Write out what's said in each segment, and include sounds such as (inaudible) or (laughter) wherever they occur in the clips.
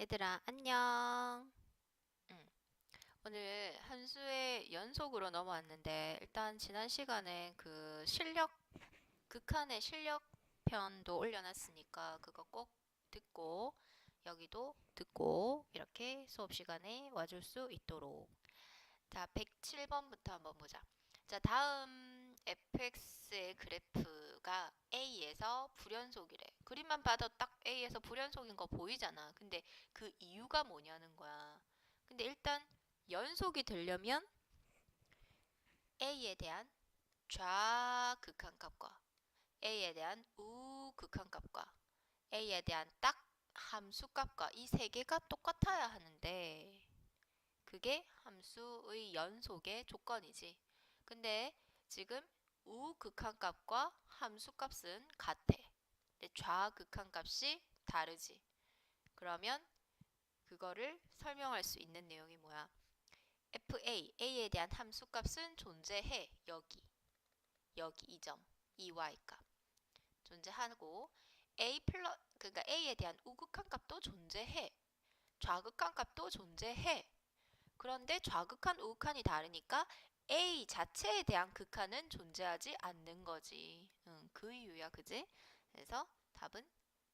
얘들아, 안녕. 응. 오늘 한 수의 연속으로 넘어왔는데, 일단 지난 시간에 그 실력, 극한의 실력 편도 올려놨으니까 그거 꼭 듣고, 여기도 듣고, 이렇게 수업 시간에 와줄 수 있도록. 자, 107번부터 한번 보자. 자, 다음 fx의 그래프가 a에서 불연속이래. 그림만 봐도 딱 a에서 불연속인 거 보이잖아. 근데 그 이유가 뭐냐는 거야. 근데 일단 연속이 되려면 a에 대한 좌극한값과 a에 대한 우극한값과 a에 대한 딱 함수값과 이 세 개가 똑같아야 하는데 그게 함수의 연속의 조건이지. 근데 지금 우극한값과 함수값은 같아. 근데 좌극한 값이 다르지. 그러면 그거를 설명할 수 있는 내용이 뭐야? fa, a에 대한 함수 값은 존재해. 여기. 여기 이 점, 이 y값. 존재하고 a 플러 그러니까 a에 대한 우극한 값도 존재해. 좌극한 값도 존재해. 그런데 좌극한, 우극한이 다르니까 A 자체에 대한 극한은 존재하지 않는 거지. 응, 그 이유야, 그지? 그래서 답은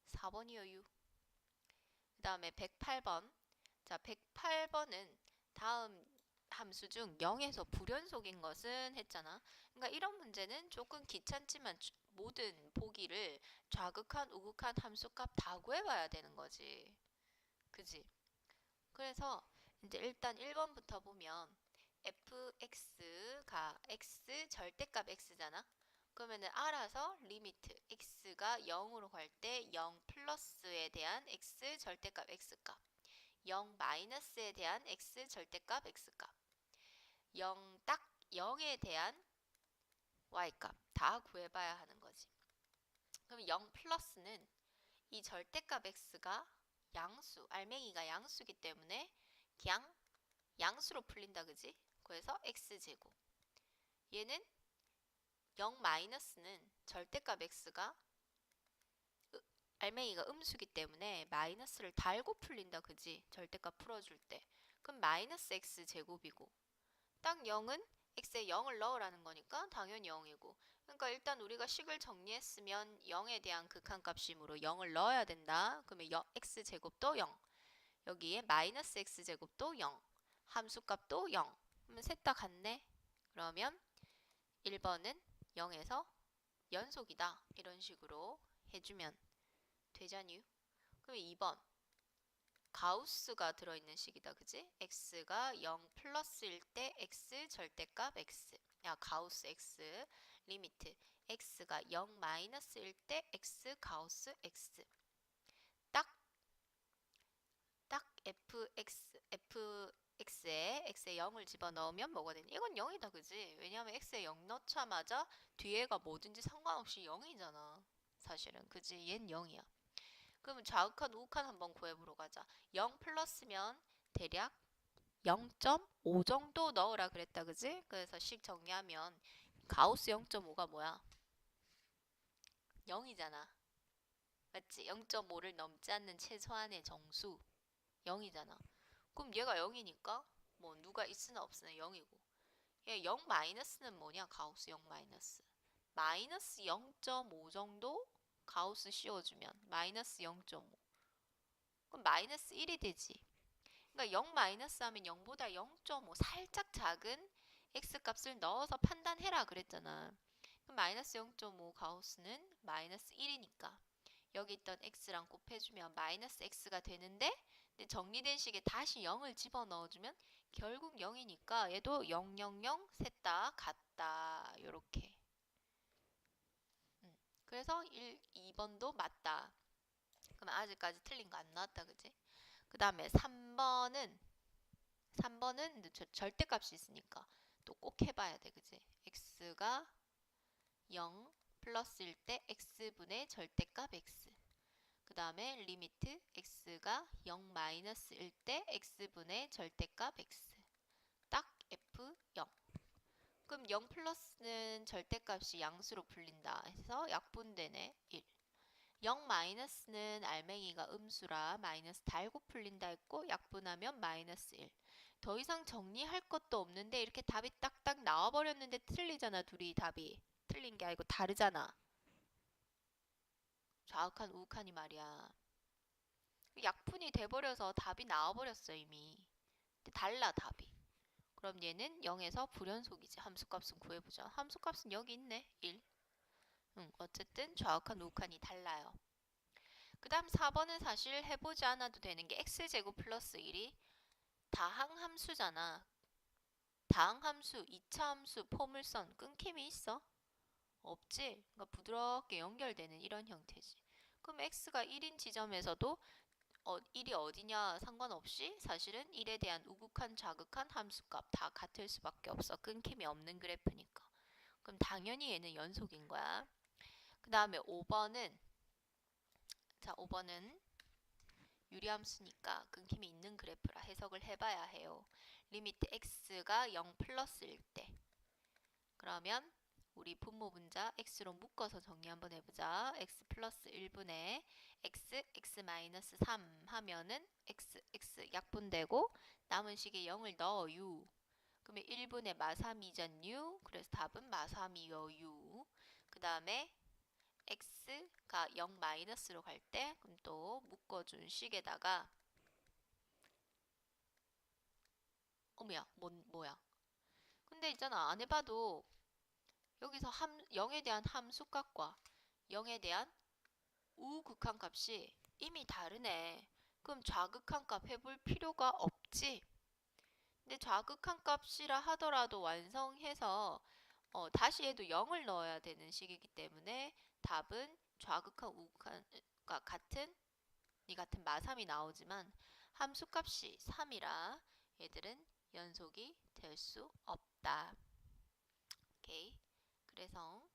4번이에요. 그 다음에 108번. 자, 108번은 다음 함수 중 0에서 불연속인 것은 했잖아. 그러니까 이런 문제는 조금 귀찮지만 주- 모든 보기를 좌극한, 우극한 함수값 다 구해봐야 되는 거지. 그지? 그래서 이제 일단 1번부터 보면 fx가 x 절대값 x잖아. 그러면은 알아서 리미트 x가 0으로 갈 때 0 플러스에 대한 x 절대값 x값 0 마이너스에 대한 x 절대값 x값 0 딱 0에 대한 y값 다 구해봐야 하는 거지. 그럼 0 플러스는 이 절대값 x가 양수, 알맹이가 양수기 때문에 그냥 양수로 풀린다 그지? 그래서 x제곱. 얘는 0 마이너스는 절대값 x가 으- 알맹이가 음수기 때문에 마이너스를 달고 풀린다 그지? 절대값 풀어줄 때. 그럼 마이너스 x 제곱이고 딱 0은 x에 0을 넣으라는 거니까 당연히 0이고 그러니까 일단 우리가 식을 정리했으면 0에 대한 극한값이므로 0을 넣어야 된다. 그러면 여- x 제곱도 0 여기에 마이너스 x 제곱도 0 함수값도 0 그러면 셋 다 같네. 그러면 1번은 0에서 연속이다. 이런 식으로 해주면 되잖유. 그럼 2번 가우스가 들어있는 식이다. 그지? x가 0 플러스일 때 x 절대값 x 야 가우스 x 리미트 x가 0 마이너스일 때 x 가우스 x 딱 딱 fx fx에 x에 0을 집어넣으면 뭐가 되니? 이건 0이다 그지? 왜냐하면 x에 0 넣자마자 뒤에가 뭐든지 상관없이 0이잖아 사실은 그지? 얜 0이야 그러면 좌극한 우극한 한번 구해보러 가자 0 플러스면 대략 0.5 정도 넣으라 그랬다 그지? 그래서 식 정리하면 가우스 0.5가 뭐야? 0이잖아 맞지? 0.5를 넘지 않는 최소한의 정수 0이잖아. 그럼 얘가 0이니까 뭐 누가 있으나 없으나 0이고 얘 0 마이너스는 뭐냐? 가우스 0 마이너스 마이너스 0.5 정도 가우스 씌워주면 마이너스 0.5 그럼 마이너스 1이 되지. 그러니까 0 마이너스 하면 0보다 0.5 살짝 작은 x 값을 넣어서 판단해라 그랬잖아. 그럼 마이너스 0.5 가우스는 마이너스 1이니까 여기 있던 x랑 곱해주면 마이너스 x가 되는데 근데 정리된 식에 다시 0을 집어넣어주면 결국 0이니까 얘도 0, 0, 0 셋 다 같다. 요렇게. 음, 그래서 1, 2번도 맞다. 그럼 아직까지 틀린 거 안 나왔다 그지? 그 다음에 3번은 3번은 저- 절대값이 있으니까 또 꼭 해봐야 돼 그지? x가 0 플러스일 때 x분의 절대값 x 그 다음에 리미트 x가 0 마이너스일 때 x분의 절대값 x 딱 f0 그럼 0 플러스는 절대값이 양수로 풀린다 해서 약분되네 1 0 마이너스는 알맹이가 음수라 마이너스 달고 풀린다 했고 약분하면 마이너스 1. 더 이상 정리할 것도 없는데 이렇게 답이 딱딱 나와버렸는데 틀리잖아 둘이 답이. 틀린 게 아니고 다르잖아. 좌욱한 우욱하니 말이야. 약분이 돼버려서 답이 나와버렸어 이미. 달라 답이. 그럼 얘는 0에서 불연속이지. 함수값은 구해보자. 함수값은 여기 있네. 1. 응, 어쨌든 좌욱한 우욱한이 달라요. 그 다음 4번은 사실 해보지 않아도 되는 게 x제곱 플러스 1이 다항함수잖아. 다항함수, 2차 함수, 포물선 끊김이 있어? 없지? 그러니까 부드럽게 연결되는 이런 형태지. 그럼 x가 1인 지점에서도 어, 1이 어디냐 상관없이 사실은 1에 대한 우극한 좌극한 함수값 다 같을 수밖에 없어. 끊김이 없는 그래프니까. 그럼 당연히 얘는 연속인 거야. 그 다음에 5번은 자 5번은 유리함수니까 끊김이 있는 그래프라 해석을 해봐야 해요. 리미트 x가 0 플러스일 때 그러면 우리 분모 분자 x로 묶어서 정리 한번 해보자. x 플러스 1분의 x, x 마이너스 3 하면은 x, x 약분되고 남은 식에 0을 넣어 u. 그러면 1분의 마3이전 u. 그래서 답은 마3이요 u. 그 다음에 x가 0 마이너스로 갈 때 그럼 또 묶어준 식에다가 어머야, 뭔, 뭐야. 근데 있잖아, 안 해봐도 여기서 함, 0에 대한 함수값과 0에 대한 우극한 값이 이미 다르네. 그럼 좌극한 값 해볼 필요가 없지. 근데 좌극한 값이라 하더라도 완성해서 어, 다시 해도 0을 넣어야 되는 식이기 때문에 답은 좌극한 우극한과 같은 이 같은 마삼이 나오지만 함수값이 3이라 얘들은 연속이 될 수 없다. 오케이. 그래서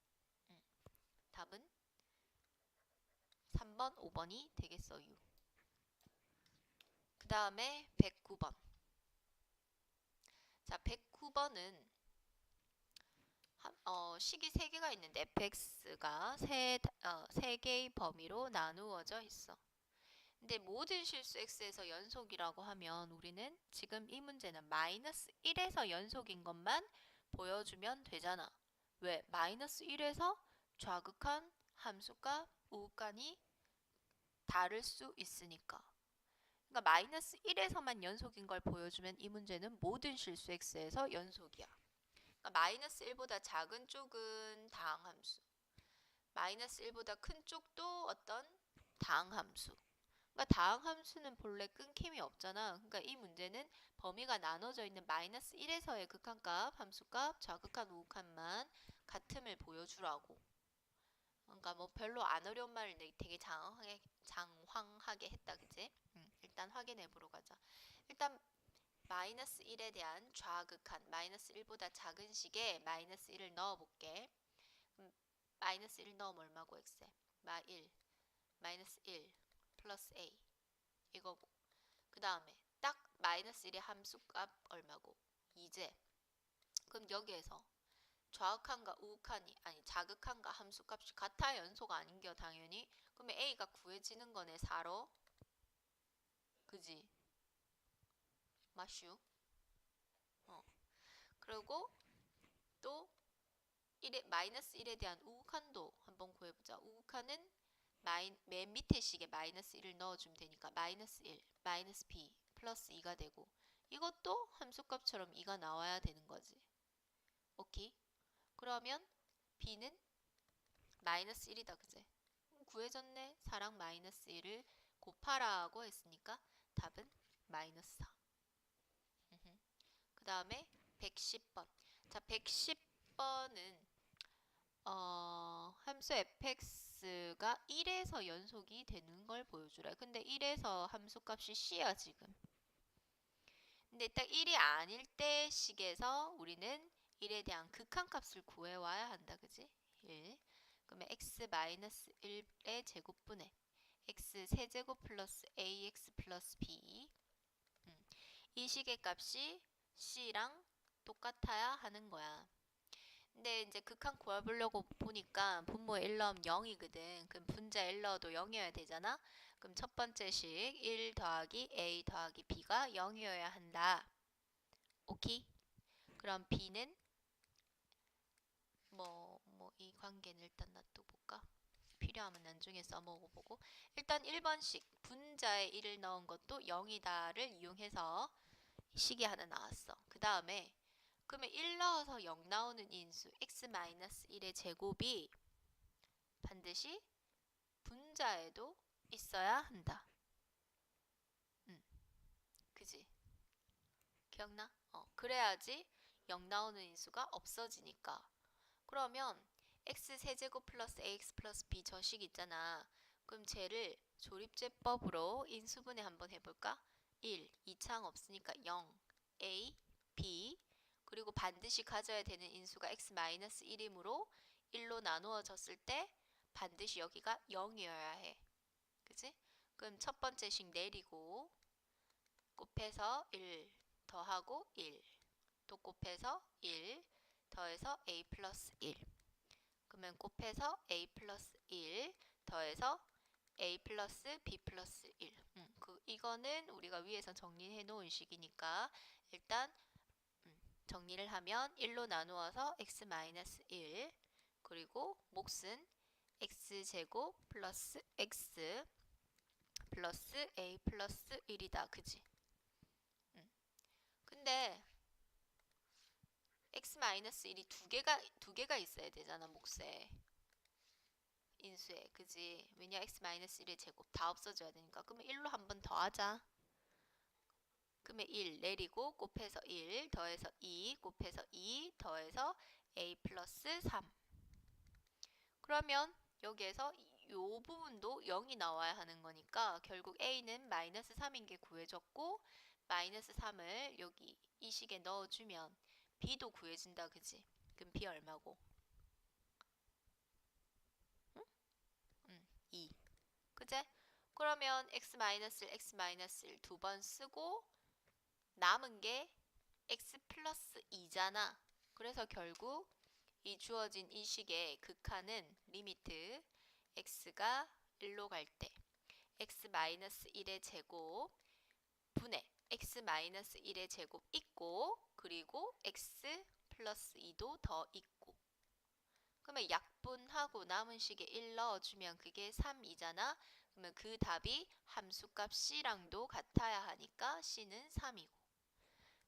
음, 답은 3번, 5번이 되겠어요. 그 다음에 109번. 자, 109번은 어, 식이 3개가 있는데 fx가 3, 어, 3개의 범위로 나누어져 있어. 근데 모든 실수 x에서 연속이라고 하면 우리는 지금 이 문제는 마이너스 1에서 연속인 것만 보여주면 되잖아. 왜? 마이너스 1에서 좌극한 함수값, 우극간이 다를 수 있으니까. 그러니까 마이너스 1에서만 연속인 걸 보여주면 이 문제는 모든 실수 x에서 연속이야. 그러니까 마이너스 1보다 작은 쪽은 다항함수. 마이너스 1보다 큰 쪽도 어떤 다항함수. 그러니까 다항 함수는 본래 끊김이 없잖아. 그러니까 이 문제는 범위가 나눠져 있는 마이너스 1에서의 극한값, 함수값, 좌극한, 우극한만 같음을 보여주라고. 그러니까 뭐 별로 안 어려운 말을 되게 장황하게, 장황하게 했다, 그지? 음, 일단 확인해 보러 가자. 일단 마이너스 1에 대한 좌극한 마이너스 1보다 작은 식에 마이너스 1을 넣어볼게. 음, 마이너스 1 넣으면 얼마고 x에? 마 1, 마이너스 1 플러스 a. 이거고. 그 다음에 딱 마이너스 1의 함수값 얼마고? 2제. 그럼 여기에서 좌극한과 우극한이 아니 자극한과 함수값이 같아 연속 아닌겨 당연히? 그러면 a가 구해지는 거네 4로. 그지? 마슈. 어. 그리고 또 1에, 마이너스 1에 대한 우극한도 한번 구해보자. 우극한은 마인, 맨 밑에 식에 마이너스 1을 넣어주면 되니까 마이너스 1, 마이너스 b 플러스 2가 되고 이것도 함수값처럼 2가 나와야 되는 거지. 오케이? 그러면 b는 마이너스 1이다 그제? 구해졌네. 4랑 마이너스 1을 곱하라고 했으니까 답은 마이너스 4. 그 다음에 110번. 자, 110번은 어, 함수 fx 가 1에서 연속이 되는 걸 보여주라. 근데 1에서 함수값이 c야 지금. 근데 딱 1이 아닐 때 식에서 우리는 1에 대한 극한값을 구해와야 한다. 그지? 1. 그러면 x-1의 제곱분의 x 세제곱 플러스 ax 플러스 b 음. 이 식의 값이 c랑 똑같아야 하는 거야. 근데 이제 극한 구해보려고 보니까 분모에 1 넣으면 0이거든. 그럼 분자 1 넣어도 0이어야 되잖아. 그럼 첫 번째 식 1 더하기 a 더하기 b가 0이어야 한다. 오케이? 그럼 b는 뭐 뭐 이 관계는 일단 놔둬볼까? 필요하면 나중에 써먹어 보고 일단 1번식 분자에 1을 넣은 것도 0이다를 이용해서 식이 하나 나왔어. 그 다음에 그러면 1 넣어서 0 나오는 인수 x-1의 제곱이 반드시 분자에도 있어야 한다. 음, 그지? 기억나? 어, 그래야지 0 나오는 인수가 없어지니까. 그러면 x 세제곱 플러스 ax 플러스 b 저식 있잖아. 그럼 쟤를 조립제법으로 인수분해 한번 해볼까? 1, 2창 없으니까 0, a, b 그리고 반드시 가져야 되는 인수가 x-1이므로 1로 나누어졌을 때 반드시 여기가 0이어야 해. 그지? 그럼 첫 번째 식 내리고 곱해서 1 더하고 1, 또 곱해서 1 더해서 a 플러스 1. 그러면 곱해서 a 플러스 1 더해서 a 플러스 b 플러스 1. 음, 그 이거는 우리가 위에서 정리해 놓은 식이니까 일단 음, 정리를 하면 1로 나누어서 x 마이너스 1 그리고 몫은 x 제곱 플러스 x 플러스 a 플러스 1이다. 그지? 음. 근데 x 마이너스 1이 두 개가 두 개가 있어야 되잖아 몫에 인수에 그지 왜냐 x 마이너스 1의 제곱 다 없어져야 되니까 그러면 1로 한 번 더 하자 그러면 1 내리고 곱해서 1 더해서 2 곱해서 2 더해서 a 플러스 3 그러면 여기에서 요 부분도 0이 나와야 하는 거니까 결국 a는 마이너스 3인 게 구해졌고 마이너스 3을 여기 이 식에 넣어주면 b도 구해진다 그지? 그럼 b 얼마고? 응? 응, 2 그제? 그러면 x-1, x-1 두 번 쓰고 남은 게 x 플러스 2잖아. 그래서 결국 이 주어진 이 식의 극한은 리미트 x가 1로 갈 때 x-1의 제곱 분의 x-1의 제곱 있고 그리고 x 플러스 2도 더 있고. 그러면 약분하고 남은 식에 1 넣어주면 그게 3이잖아? 그러면 그 답이 함수값 c랑도 같아야 하니까 c는 3이고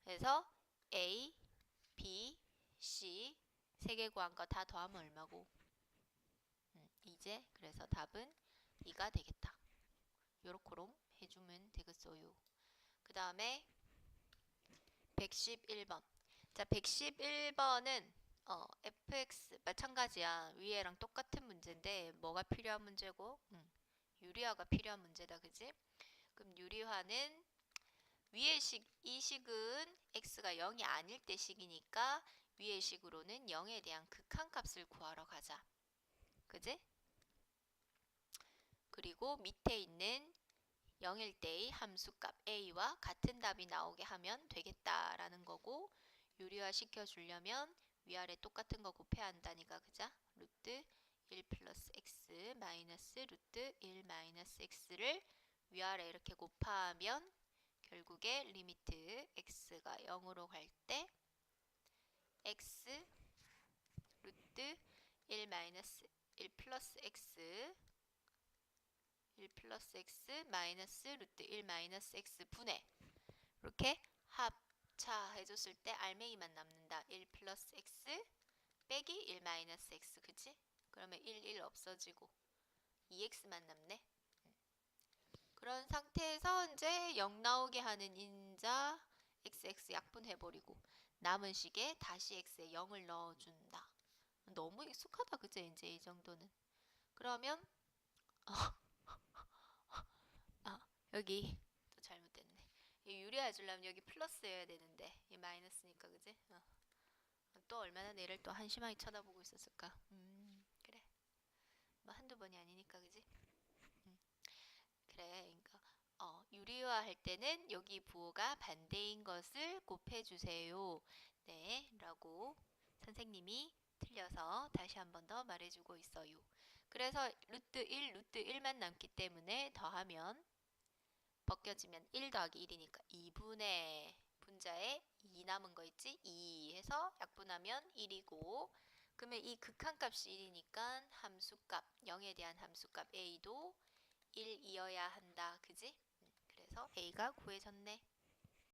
그래서 a, b, c 세 개 구한 거 다 더하면 얼마고? 음, 이제 그래서 답은 2가 되겠다 요렇게롬 해주면 되겠어요 그 다음에 111번. 자, 111번은 어, fx 마찬가지야. 위에랑 똑같은 문제인데 뭐가 필요한 문제고? 음, 유리화가 필요한 문제다. 그지? 그럼 유리화는 위의 식, 이 식은 x가 0이 아닐 때 식이니까 위의 식으로는 0에 대한 극한값을 구하러 가자. 그지? 그리고 밑에 있는 0일 때의 함수값 a와 같은 답이 나오게 하면 되겠다라는 거고 유리화 시켜주려면 위아래 똑같은 거 곱해야 한다니까 그자? 루트 1 플러스 x 마이너스 루트 1 마이너스 x를 위아래 이렇게 곱하면 결국에 리미트 x가 0으로 갈 때 x 루트 1 마이너스 1 플러스 x 1 플러스 x 마이너스 루트 1 마이너스 x 분의 이렇게 합차 해줬을 때 알맹이만 남는다. 1 플러스 x 빼기 1 마이너스 x 그치? 그러면 1, 1 없어지고 2x만 남네. 그런 상태에서 이제 0 나오게 하는 인자 xx 약분해버리고 남은 식에 다시 x에 0을 넣어준다. 너무 익숙하다 그제 이제 이 정도는. 그러면 어, (laughs) 여기 또 잘못됐네. 이 유리해 주려면 여기 플러스여야 되는데 이 마이너스니까 그지? 어. 또 얼마나 내를 또 한심하게 쳐다보고 있었을까? 음 그래. 뭐 한두 번이 아니니까 그지? 음. 그래. 그러니까 어, 유리화 할 때는 여기 부호가 반대인 것을 곱해 주세요. 네, 라고 선생님이 틀려서 다시 한 번 더 말해주고 있어요. 그래서 루트 1, 루트 1만 남기 때문에 더하면 벗겨지면 1 더하기 1이니까 2분의 분자에 2 남은 거 있지? 2 해서 약분하면 1이고 그러면 이 극한값이 1이니까 함수값 0에 대한 함수값 a도 1이어야 한다. 그지? 음, 그래서 a가 구해졌네.